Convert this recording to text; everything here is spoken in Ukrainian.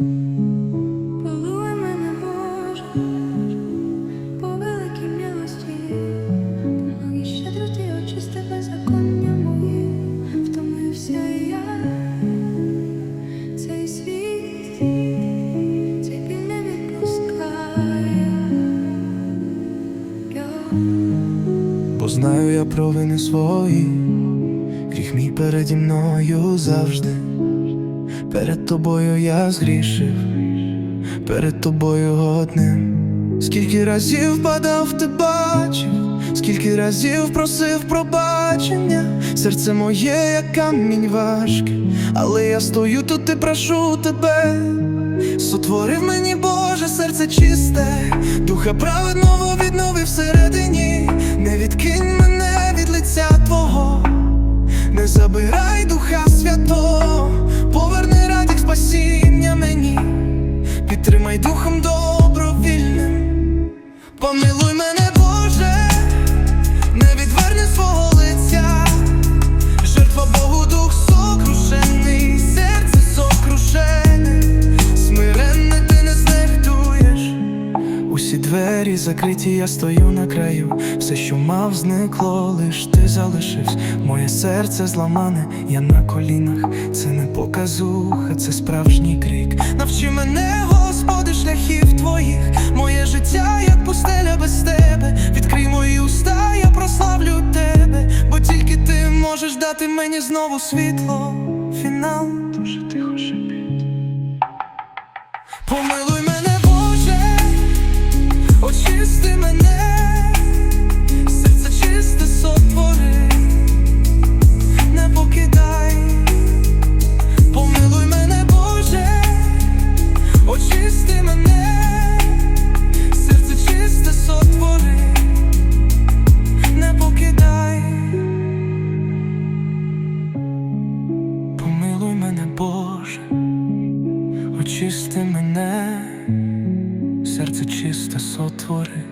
Полуй мене, Боже, по великій милості, Помоги щедроти очисти беззаконня мої, втомився я, цей світ, цей біль не відпускає. Я знаю я провини свої, гріх мій переді мною завжди. Перед тобою я згрішив, перед тобою одним. Скільки разів падав, ти бачив, скільки разів просив пробачення, серце моє, як камінь важкий, але я стою тут і прошу тебе. Сотворив мені Боже серце чисте, духа праведного віднови всередині, не відкинь мене від лиця Твого, не забирай підтримай духом добровільним, помилуй мене, Боже, не відверни свого лиця, жертва Богу, дух сокрушений, серце сокрушене, смиренне ти не знехтуєш. Усі двері закриті, я стою на краю. Все, що мав, зникло, лиш ти залишився. Моє серце зламане, я на колінах. Це не показуха, це справжній крик. Навчи мене, дати мені знову світло. Фінал дуже тихо шепіт. Помилуй Очисти мене, серце чисте сотвори,